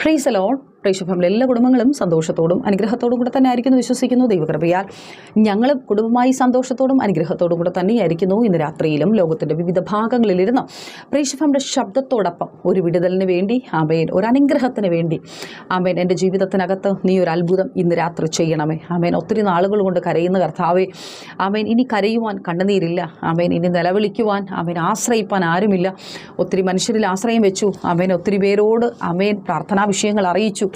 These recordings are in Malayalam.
Praise the Lord. പ്രേക്ഷ എല്ലാ കുടുംബങ്ങളും സന്തോഷത്തോടും അനുഗ്രഹത്തോടും കൂടെ തന്നെ ആയിരിക്കുന്നു വിശ്വസിക്കുന്നു. ദൈവകൃപയാൽ ഞങ്ങൾ കുടുംബമായി സന്തോഷത്തോടും അനുഗ്രഹത്തോടും കൂടെ തന്നെയായിരിക്കുന്നു. ഇന്ന് രാത്രിയിലും ലോകത്തിന്റെ വിവിധ ഭാഗങ്ങളിലിരുന്ന് പ്രേക്ഷ ശബ്ദത്തോടൊപ്പം ഒരു വിടുതലിന് വേണ്ടി ആമേൻ ഒരു അനുഗ്രഹത്തിന് വേണ്ടി ആമേൻ എന്റെ ജീവിതത്തിനകത്ത് നീ ഒരു അത്ഭുതം ഇന്ന് രാത്രി ചെയ്യണമേ. ആമേൻ ഒത്തിരി നാളുകൾ കൊണ്ട് കരയുന്ന കർത്താവേ ആമേൻ ഇനി കരയുവാൻ കണ്ണുനീരില്ല. ആമേൻ ഇനി നിലവിളിക്കുവാൻ ആമേൻ ആശ്രയിപ്പാൻ ആരുമില്ല. ഒത്തിരി മനുഷ്യരിൽ ആശ്രയം വെച്ചു. ആമേൻ ഒത്തിരി പേരോട് ആമേൻ പ്രാർത്ഥനാ വിഷയങ്ങൾ അറിയിച്ചു.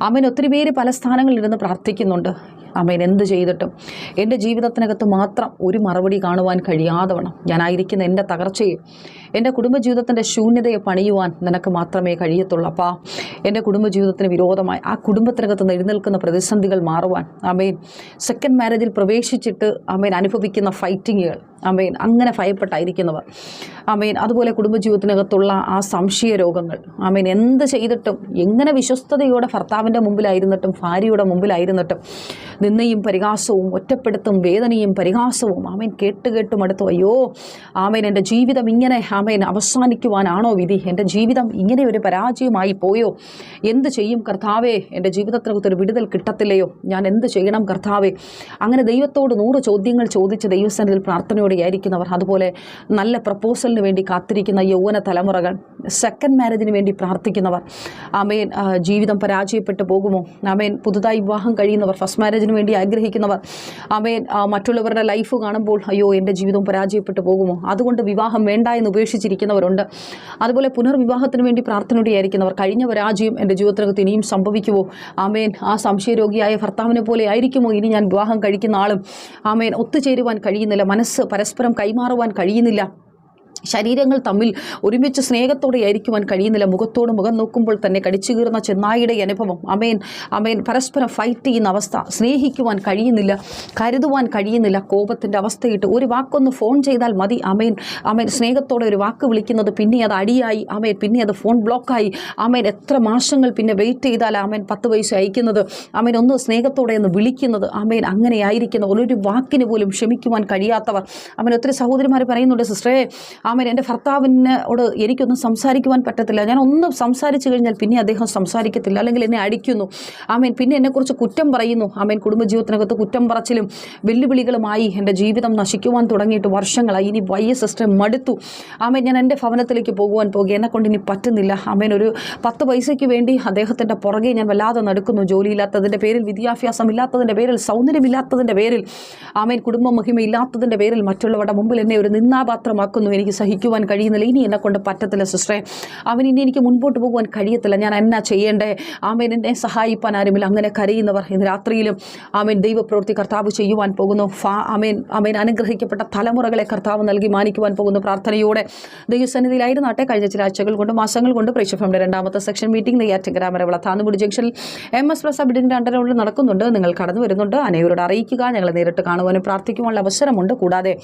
ആമേൻ ഒത്തിരി പേര് പല സ്ഥാനങ്ങളിലിരുന്ന് പ്രാർത്ഥിക്കുന്നുണ്ട്. ആമേൻ എന്ത് ചെയ്തിട്ടും. എന്റെ ജീവിതത്തിനകത്ത് മാത്രം ഒരു മറുപടി കാണുവാൻ കഴിയാതെ വേണം ഞാനായിരിക്കുന്ന എന്റെ തകർച്ചയെ എന്റെ കുടുംബജീവിതത്തിന്റെ ശൂന്യതയെ പണിയുവാൻ നിനക്ക് മാത്രമേ കഴിയത്തുള്ളൂ അപ്പാ. എന്റെ കുടുംബജീവിതത്തിന് വിരോധമായി ആ കുടുംബത്തിനകത്ത് എഴുന്നേൽക്കുന്ന പ്രതിസന്ധികൾ മാറുവാൻ ആമേൻ സെക്കൻഡ് മാരേജിൽ പ്രവേശിച്ചിട്ട് ആമേൻ അനുഭവിക്കുന്ന ഫൈറ്റിങ്ങുകൾ ആമേൻ അങ്ങനെ ഭയപ്പെട്ടായിരിക്കുന്നവർ ആമേൻ അതുപോലെ കുടുംബജീവിതത്തിനകത്തുള്ള ആ സംശയ രോഗങ്ങൾ ആമേൻ എന്ത് ചെയ്തിട്ടും എങ്ങനെ വിശ്വസ്തയോടെ ഭർത്താവിന്റെ മുമ്പിലായിരുന്നിട്ടും ഭാര്യയുടെ മുമ്പിലായിരുന്നിട്ടും നിന്നയും പരിഹാസവും ഒറ്റപ്പെടുത്തും വേദനയും പരിഹാസവും ആമേൻ കേട്ട് കേട്ടും മടുത്തു അയ്യോ ആമേൻ എന്റെ ജീവിതം ഇങ്ങനെ ആമേൻ അവസാനിക്കുവാനാണോ വിധി? എന്റെ ജീവിതം ഇങ്ങനെ ഒരു പരാജയമായി പോയോ? എന്ത് ചെയ്യും കർത്താവേ? എന്റെ ജീവിതത്തിനകത്തൊരു വിടുതൽ കിട്ടത്തില്ലയോ? ഞാൻ എന്ത് ചെയ്യണം കർത്താവേ? അങ്ങനെ ദൈവത്തോട് നൂറ് ചോദ്യങ്ങൾ ചോദിച്ച് ദൈവസ്ഥാനത്തിൽ പ്രാർത്ഥനയോടെ ആയിരിക്കുന്നവർ അതുപോലെ നല്ല പ്രപ്പോസലിന് വേണ്ടി കാത്തിരിക്കുന്ന യൗവന തലമുറകൾ സെക്കൻഡ് മാരേജിന് വേണ്ടി പ്രാർത്ഥിക്കുന്നവർ ആമേൻ. ജീവിതം പരാജയപ്പെട്ടു പോകുമോ? ആമേൻ. പുതുതായി വിവാഹം കഴിയുന്നവർ ഫസ്റ്റ് മാരേജിന് വേണ്ടി ആഗ്രഹിക്കുന്നവർ ആമേൻ. മറ്റുള്ളവരുടെ ലൈഫ് കാണുമ്പോൾ അയ്യോ എന്റെ ജീവിതം പരാജയപ്പെട്ടു പോകുമോ? അതുകൊണ്ട് വിവാഹം വേണ്ട എന്ന് ഉപേക്ഷിച്ചിരിക്കുന്നവരുണ്ട്. അതുപോലെ പുനർവിവാഹത്തിന് വേണ്ടി പ്രാർത്ഥനയോടെ ആയിരിക്കുന്നവർ കഴിഞ്ഞ പരാജയം എന്റെ ജീവിതത്തിനകത്ത് ഇനിയും സംഭവിക്കുമോ? ആമേൻ. ആ സംശയരോഗിയായ ഭർത്താവിനെ പോലെ ആയിരിക്കുമോ ഇനി ഞാൻ വിവാഹം കഴിക്കുന്ന ആളും? ആമേൻ. ഒത്തുചേരുവാൻ കഴിയുന്നില്ല. മനസ്സ് പരസ്പരം കൈമാറുവാൻ കഴിയുന്നില്ല. ശരീരങ്ങൾ തമ്മിൽ ഒരുമിച്ച് സ്നേഹത്തോടെ ആയിരിക്കുവാൻ കഴിയുന്നില്ല. മുഖത്തോട് മുഖം നോക്കുമ്പോൾ തന്നെ കടിച്ചു കീറുന്ന ചെന്നായിയുടെ അനുഭവം. അമേൻ അമേൻ. പരസ്പരം ഫൈറ്റ് ചെയ്യുന്ന അവസ്ഥ. സ്നേഹിക്കുവാൻ കഴിയുന്നില്ല കരുതുവാൻ കഴിയുന്നില്ല. കോപത്തിന്റെ അവസ്ഥയിട്ട് ഒരു വാക്കൊന്ന് ഫോൺ ചെയ്താൽ മതി. അമേൻ അമേൻ. സ്നേഹത്തോടെ ഒരു വാക്ക് വിളിക്കുന്നത് പിന്നെ അത് അടിയായി. അമേൻ പിന്നെ അത് ഫോൺ ബ്ലോക്കായി അമേൻ എത്ര മാസങ്ങൾ പിന്നെ വെയിറ്റ് ചെയ്താൽ അമേൻ പത്ത് പൈസ അയക്കുന്നത്? അമേൻ ഒന്ന് സ്നേഹത്തോടെ ഒന്ന് വിളിക്കുന്നത്. അമേൻ അങ്ങനെ ആയിരിക്കുന്ന ഒരു വാക്കിന് പോലും ക്ഷമിക്കുവാൻ കഴിയാത്തവർ. അമേൻ ഒത്തിരി സഹോദരിമാർ പറയുന്നുണ്ട് സിസ്റ്ററേ ആമേൻ എന്റെ ഭർത്താവിനോട് എനിക്കൊന്നും സംസാരിക്കുവാൻ പറ്റത്തില്ല. ഞാൻ ഒന്നും സംസാരിച്ചു കഴിഞ്ഞാൽ പിന്നെ അദ്ദേഹം സംസാരിക്കത്തില്ല. അല്ലെങ്കിൽ എന്നെ അടിക്കുന്നു. ആമേൻ. പിന്നെ എന്നെക്കുറിച്ച് കുറ്റം പറയുന്നു. ആമേൻ. കുടുംബജീവിതത്തിനകത്ത് കുറ്റം പറച്ചിലും വെല്ലുവിളികളുമായി എന്റെ ജീവിതം നശിക്കുവാൻ തുടങ്ങിയിട്ട് വർഷങ്ങളായി. ഇനി വയ്യ സിസ്റ്റർ മടുത്തു. ആമേൻ. ഞാൻ എന്റെ ഭവനത്തിലേക്ക് പോകുവാൻ പോകുക. എന്നെ കൊണ്ട് ഇനി പറ്റുന്നില്ല. ആമേൻ. ഒരു പത്ത് പൈസയ്ക്ക് വേണ്ടി അദ്ദേഹത്തിന്റെ പുറകെ ഞാൻ വല്ലാതെ നടക്കുന്നു. ജോലിയില്ലാത്തതിന്റെ പേരിൽ വിദ്യാഭ്യാസം ഇല്ലാത്തതിന്റെ പേരിൽ സൗന്ദര്യമില്ലാത്തതിന്റെ പേരിൽ ആമേൻ കുടുംബ മഹിമയില്ലാത്തതിന്റെ പേരിൽ മറ്റുള്ളവരുടെ മുമ്പിൽ എന്നെ ഒരു നിന്നാപാത്രമാക്കുന്നു എനിക്ക് സഹിക്കുവാൻ കഴിയുന്നില്ല. ഇനി എന്നെ കൊണ്ട് പറ്റത്തില്ല സിസ്റ്ററെ അവൻ ഇനി എനിക്ക് മുൻപോട്ട് പോകുവാൻ കഴിയത്തില്ല. ഞാൻ എന്നാ ചെയ്യേണ്ടേ? ആമേൻ എന്നെ സഹായിപ്പാൻ ആരുമില്ല. അങ്ങനെ കരയുന്നവർ ഇന്ന് രാത്രിയിലും ആമേൻ ദൈവപ്രവൃത്തി കർത്താവ് ചെയ്യുവാൻ പോകുന്നു. ഫാ ആമേൻ ആമേൻ. അനുഗ്രഹിക്കപ്പെട്ട തലമുറകളെ കർത്താവ് നൽകി മാനിക്കുവാൻ പോകുന്നു പ്രാർത്ഥനയോടെ. ദൈവസന്നിധിയിലായിരുന്നാട്ടെ കഴിഞ്ഞ ചില ആഴ്ചകൾ കൊണ്ട് മാസങ്ങൾ കൊണ്ട് പ്രേക്ഷഫമിന്റെ രണ്ടാമത്തെ സെക്ഷൻ മീറ്റിംഗ് നെയ്യാറ്റഗ്രാമരവിള താന്നുപുടി ജംഗ്ഷനിൽ എം എസ് പ്രസാദ് ബിഡിന്റെ അണ്ടറുള്ളിൽ നടക്കുന്നുണ്ട്. നിങ്ങൾ കടന്നു വരുന്നുണ്ട്. അനേവരോട് അറിയിക്കുക. ഞങ്ങളെ നേരിട്ട് കാണുവാനും പ്രാർത്ഥിക്കുവാനുള്ള അവസരമുണ്ട്. കൂടാതെ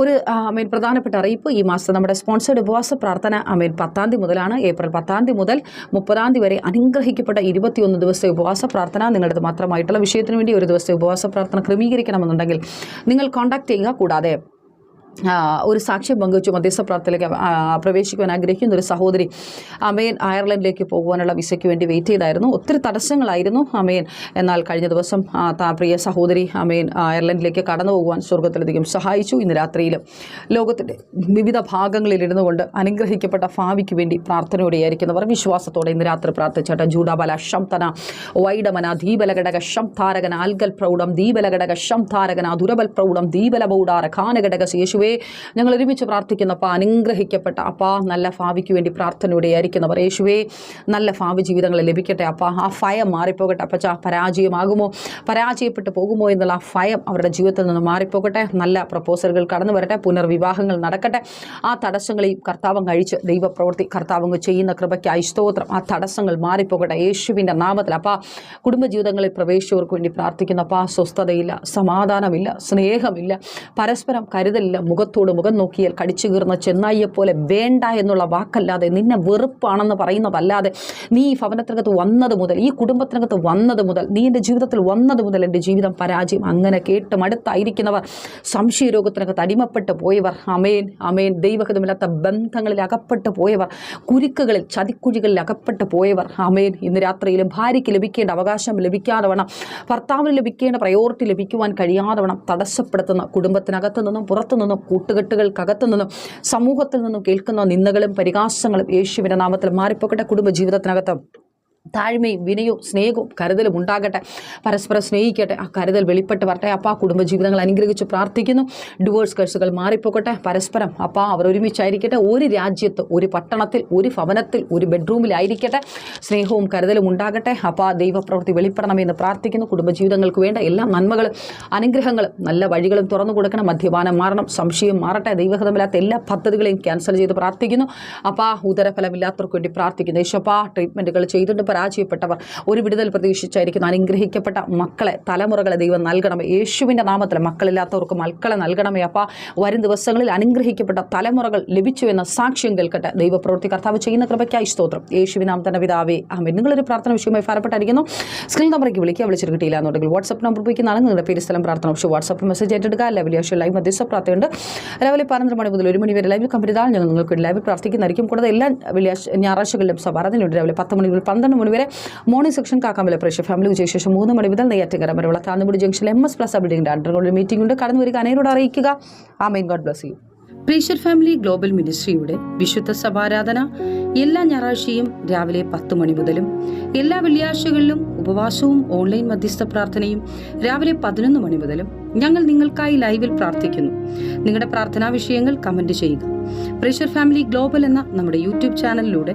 ഒരു അമീൻ പ്രധാനപ്പെട്ട അറിയിപ്പ് ഈ മാസം നമ്മുടെ സ്പോൺസേഡ് ഉപവാസ പ്രാർത്ഥന അമീൻ പത്താം തീയതി മുതലാണ്. ഏപ്രിൽ പത്താം തീയതി മുതൽ മുപ്പതാം തീയതി വരെ അനുഗ്രഹിക്കപ്പെട്ട ഇരുപത്തിയൊന്ന് ദിവസത്തെ ഉപവാസ പ്രാർത്ഥന നിങ്ങളുടെ മാത്രമായിട്ടുള്ള വിഷയത്തിന് വേണ്ടി ഒരു ദിവസത്തെ ഉപവാസ പ്രാർത്ഥന ക്രമീകരിക്കണമെന്നുണ്ടെങ്കിൽ നിങ്ങൾ കോൺടാക്ട് ചെയ്യുക. കൂടാതെ ഒരു സാക്ഷ്യം പങ്കുവച്ചു മധ്യസ്ഥ പ്രാർത്ഥനയിലേക്ക് പ്രവേശിക്കുവാൻ ആഗ്രഹിക്കുന്ന ഒരു സഹോദരി അമേൻ അയർലൻഡിലേക്ക് പോകുവാനുള്ള വിസയ്ക്ക് വേണ്ടി വെയിറ്റ് ചെയ്തായിരുന്നു. ഒത്തിരി തടസ്സങ്ങളായിരുന്നു അമേൻ. എന്നാൽ കഴിഞ്ഞ ദിവസം താ പ്രിയ സഹോദരി അമേൻ അയർലൻഡിലേക്ക് കടന്നു പോകുവാൻ സ്വർഗത്തിലധികം സഹായിച്ചു. ഇന്ന് രാത്രിയിലും ലോകത്തിന്റെ വിവിധ ഭാഗങ്ങളിൽ ഇരുന്നു കൊണ്ട് അനുഗ്രഹിക്കപ്പെട്ട ഭാവിക്ക് വേണ്ടി പ്രാർത്ഥനയോടെയായിരിക്കുന്നവർ വിശ്വാസത്തോടെ ഇന്ന് രാത്രി പ്രാർത്ഥിച്ചേട്ട ജൂഡാബല ശംതന വൈഡമന ദീപലഘടക താരകൻ ആൽഗൽ പ്രൗഢം ദീപലഘടക ഷം താരകന ദുരബൽ പ്രൗഢം ദീപല ബൗഡാര ഖാനഘടക യേശുവേ ഞങ്ങൾ ഒരുമിച്ച് പ്രാർത്ഥിക്കുന്ന അപ്പ അനുഗ്രഹിക്കപ്പെട്ട അപ്പ നല്ല ഭാവിക്ക് വേണ്ടി പ്രാർത്ഥനയോടെ ആയിരിക്കുന്നവർ. യേശുവേ നല്ല ഭാവി ജീവിതങ്ങൾ ലഭിക്കട്ടെ അപ്പ. ആ ഭയം മാറിപ്പോകട്ടെ അപ്പച്ച. പരാജയമാകുമോ? പരാജയപ്പെട്ടു പോകുമോ എന്നുള്ള ആ ഭയം അവരുടെ ജീവിതത്തിൽ നിന്ന് മാറിപ്പോകട്ടെ. നല്ല പ്രപ്പോസലുകൾ കടന്നു വരട്ടെ. പുനർവിവാഹങ്ങൾ നടക്കട്ടെ. ആ തടസ്സങ്ങളെയും കർത്താവം കഴിച്ച് ദൈവപ്രവൃത്തി കർത്താവങ്ങ് ചെയ്യുന്ന കൃപയ്ക്കായി സ്തോത്രം. ആ തടസ്സങ്ങൾ മാറിപ്പോകട്ടെ യേശുവിന്റെ നാമത്തിൽ അപ്പാ. കുടുംബജീവിതങ്ങളിൽ പ്രവേശിച്ചവർക്ക് വേണ്ടി പ്രാർത്ഥിക്കുന്ന അപ്പ. സ്വസ്ഥതയില്ല സമാധാനമില്ല സ്നേഹമില്ല പരസ്പരം കരുതലില്ല മുഖത്തോട് മുഖം നോക്കിയാൽ കടിച്ചു കീർന്ന ചെന്നായിയെപ്പോലെ വേണ്ട എന്നുള്ള വാക്കല്ലാതെ നിന്നെ വെറുപ്പാണെന്ന് പറയുന്നതല്ലാതെ നീ ഈ ഭവനത്തിനകത്ത് വന്നത് മുതൽ ഈ കുടുംബത്തിനകത്ത് വന്നത് മുതൽ നീ എന്റെ ജീവിതത്തിൽ വന്നത് മുതൽ എന്റെ ജീവിതം പരാജയം. അങ്ങനെ കേട്ട് മടുത്തായിരിക്കുന്നവർ സംശയരോഗത്തിനകത്ത് അടിമപ്പെട്ട് പോയവർ അമേൻ അമേൻ. ദൈവഹിതമില്ലാത്ത ബന്ധങ്ങളിൽ അകപ്പെട്ട് പോയവർ കുരുക്കുകളിൽ ചതിക്കുഴികളിൽ അകപ്പെട്ട് പോയവർ അമേൻ. ഇന്ന് രാത്രിയിലും ഭാര്യയ്ക്ക് ലഭിക്കേണ്ട അവകാശം ലഭിക്കാതെ വേണം ഭർത്താവിന് ലഭിക്കേണ്ട പ്രയോറിറ്റി ലഭിക്കുവാൻ കഴിയാതെ വേണം തടസ്സപ്പെടുത്തുന്ന കുടുംബത്തിനകത്തു നിന്നും പുറത്തു നിന്നും കൂട്ടുകെട്ടുകൾക്കകത്തു നിന്നും സമൂഹത്തിൽ നിന്നും കേൾക്കുന്ന നിന്ദകളും പരിഹാസങ്ങളും യേശുവിന്റെ നാമത്തിൽ മാറിപ്പോക്കട്ടെ കുടുംബ ജീവിതത്തിനകത്ത് താഴ്മയും വിനയവും സ്നേഹവും കരുതലും ഉണ്ടാകട്ടെ. പരസ്പരം സ്നേഹിക്കട്ടെ. ആ കരുതൽ വെളിപ്പെട്ട് വരട്ടെ. അപ്പാ കുടുംബജീവിതങ്ങൾ അനുഗ്രഹിച്ച് പ്രാർത്ഥിക്കുന്നു. ഡിവോഴ്സ് കേസുകൾ മാറിപ്പോകട്ടെ. പരസ്പരം അപ്പാ അവർ ഒരുമിച്ചായിരിക്കട്ടെ. ഒരു രാജ്യത്ത് ഒരു പട്ടണത്തിൽ ഒരു ഭവനത്തിൽ ഒരു ബെഡ്റൂമിലായിരിക്കട്ടെ. സ്നേഹവും കരുതലും ഉണ്ടാകട്ടെ. അപ്പാ ദൈവപ്രവൃത്തി വെളിപ്പെടണമെന്ന് പ്രാർത്ഥിക്കുന്നു. കുടുംബജീവിതങ്ങൾക്ക് വേണ്ട എല്ലാ നന്മകളും അനുഗ്രഹങ്ങളും നല്ല വഴികളും തുറന്നു കൊടുക്കണം. മദ്യപാനം മാറണം. സംശയം മാറട്ടെ. ദൈവഹിതമില്ലാത്ത എല്ലാ പദ്ധതികളെയും ക്യാൻസൽ ചെയ്ത് പ്രാർത്ഥിക്കുന്നു. അപ്പാ ഉദരഫലമില്ലാത്തവർക്ക് വേണ്ടി പ്രാർത്ഥിക്കുന്നു. യേശപ്പാ ട്രീറ്റ്മെന്റുകൾ ചെയ്തിട്ട് പരാജയപ്പെട്ടവർ. ഒരു വിടുതൽ പ്രതീക്ഷിച്ചായിരിക്കുന്നു അനുഗ്രഹിക്കപ്പെട്ട മക്കളെ. തലമുറകളെ ദൈവം നൽകണം യേശുവിന്റെ നാമത്തിൽ മക്കളില്ലാത്തവർക്ക് മക്കളെ നൽകണമേ അപ്പം. വരും ദിവസങ്ങളിൽ അനുഗ്രഹിക്കപ്പെട്ട തലമുറകൾ ലഭിച്ചു എന്ന സാക്ഷ്യം കേൾക്കട്ടെ. ദൈവപ്രവൃത്തി കർത്താവ് ചെയ്യുന്ന കൃപയ്ക്കായി സ്തോത്രം. യേശുവിനാം തന്നെ പിതാവേ ആമേൻ. നിങ്ങളൊരു പ്രാർത്ഥന വിഷയമായി ഫലപ്പെട്ടായിരിക്കുന്നു സ്ക്രീൻ നമ്പറേക്ക് വിളിക്കുക. വിളിച്ചിട്ട് കിട്ടിയില്ല എന്നുണ്ടെങ്കിൽ വാട്സപ്പ് നമ്പർ ഉപയോഗിക്കുന്നതാണ് നിങ്ങളുടെ പേര് സ്ഥലം പ്രാർത്ഥന. പക്ഷേ വാട്സപ്പ് മെസ്സേജ് ഏറ്റെടുക്കുക. ലൈവ് ആവശ്യം ലൈവ് മധ്യസ്ഥ പ്രാർത്ഥനയുണ്ട്. രാവിലെ പന്ത്രണ്ട് മണി മുതൽ ഒരു മണി വരെ ലൈവിൽ കമ്പനിതാൽ ഞങ്ങൾ നിങ്ങൾക്ക് ലൈവിൽ പ്രാർത്ഥിക്കുന്നതായിരിക്കും കൂടാതെ എല്ലാ വെള്ളിയാഴ്ച ഞായറാഴ്ചകളിലും സഭാരതനുണ്ട് രാവിലെ പത്ത് മണി മുതൽ പന്ത്രണ്ട് മണി വരെ മോർണിംഗ് സെക്ഷൻ കാക്കാമല പ്രേക്ഷ ഫാമിലി ഉച്ചയ്ക്ക് ശേഷം മൂന്ന് മണി മുതൽ നെയ്യാറ്റിങ്കര വരെയുള്ള താന്നുമുടി ജംഗ്ഷനിൽ എം എസ് പ്ലസ് ബിൽഡിംഗിന്റെ അണ്ടർഗ്രൗണ്ടിൽ മീറ്റിംഗ് ഉണ്ട്. കടന്നു വരിക അനേരോട് അറിയിക്കുക. ആ മെയിൻ ഗോഡ് ബ്ലസ് യു പ്രീഷർ ഫാമിലി ഗ്ലോബൽ മിനിസ്ട്രിയുടെ വിശുദ്ധ സഭാരാധന എല്ലാ ഞായറാഴ്ചയും രാവിലെ പത്ത് മണി മുതലും എല്ലാ വെള്ളിയാഴ്ചകളിലും ഉപവാസവും ഓൺലൈൻ മധ്യസ്ഥ പ്രാർത്ഥനയും രാവിലെ പതിനൊന്ന് മണി മുതലും ഞങ്ങൾ നിങ്ങൾക്കായി ലൈവിൽ പ്രാർത്ഥിക്കുന്നു. നിങ്ങളുടെ പ്രാർത്ഥനാ വിഷയങ്ങൾ കമന്റ് ചെയ്യുക. പ്രഷർ ഫാമിലി ഗ്ലോബൽ എന്ന നമ്മുടെ യൂട്യൂബ് ചാനലിലൂടെ